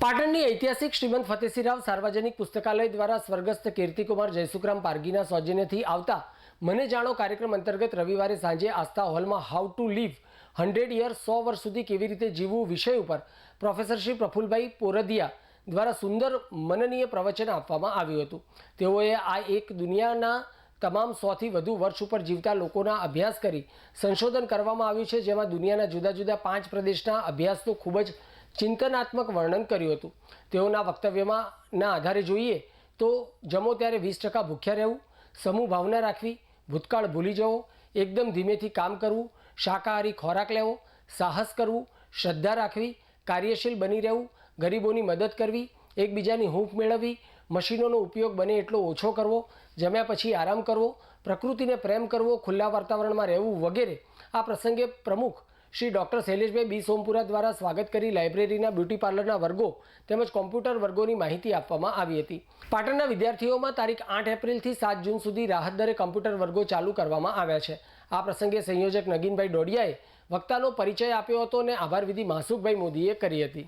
પાટણની ઐતિહાસિક શ્રીમંત ફતેસિંહરાવ સાર્વજનિક પુસ્તકાલય દ્વારા સ્વર્ગસ્થ કીર્તિકુમાર જયસુખરામ પારગીના સૌજન્યથી આવતા મને જાણો કાર્યક્રમ અંતર્ગત રવિવારે સાંજે આસ્થા હોલમાં how to live hundred year સો વર્ષ સુધી કેવી રીતે જીવવું વિષય ઉપર પ્રોફેસર શ્રી પ્રફુલભાઈ પોરદિયા દ્વારા સુંદર મનનીય પ્રવચન આપવામાં આવ્યું હતું. તેઓએ આ એક દુનિયાના તમામ સોથી વધુ વર્ષ ઉપર જીવતા લોકોના અભ્યાસ કરી સંશોધન કરવામાં આવ્યું છે, જેમાં દુનિયાના જુદા જુદા પાંચ પ્રદેશના અભ્યાસનો ખૂબ જ ચિંતનાત્મક વર્ણન કર્યું હતું. તેઓના વક્તવ્યમાં ના આધારે જોઈએ તો જમો ત્યારે વીસ ટકા ભૂખ્યા રહેવું, સમૂહ ભાવના રાખવી, ભૂતકાળ ભૂલી જવો, એકદમ ધીમેથી કામ કરવું, શાકાહારી ખોરાક લેવો, સાહસ કરવું, શ્રદ્ધા રાખવી, કાર્યશીલ બની રહેવું, ગરીબોની મદદ કરવી, એકબીજાની હૂંફ મેળવવી, મશીનોનો ઉપયોગ બને એટલો ઓછો કરવો, જમ્યા પછી આરામ કરવો, પ્રકૃતિને પ્રેમ કરવો, ખુલ્લા વાતાવરણમાં રહેવું વગેરે આ પ્રસંગે પ્રમુખ શ્રી ડૉક્ટર શૈલેષભાઈ બી સોમપુરા દ્વારા સ્વાગત કરી લાઇબ્રેરીના બ્યુટી પાર્લરના વર્ગો તેમજ કોમ્પ્યુટર વર્ગોની માહિતી આપવામાં આવી હતી. પાટણના વિદ્યાર્થીઓમાં તારીખ આઠ એપ્રિલથી સાત જૂન સુધી રાહત દરે કોમ્પ્યુટર વર્ગો ચાલુ કરવામાં આવ્યા છે. આ પ્રસંગે સંયોજક નગીનભાઈ ડોડિયાએ વક્તાનો પરિચય આપ્યો હતો અને આભાર વિધિ માસુકભાઈ મોદીએ કરી હતી.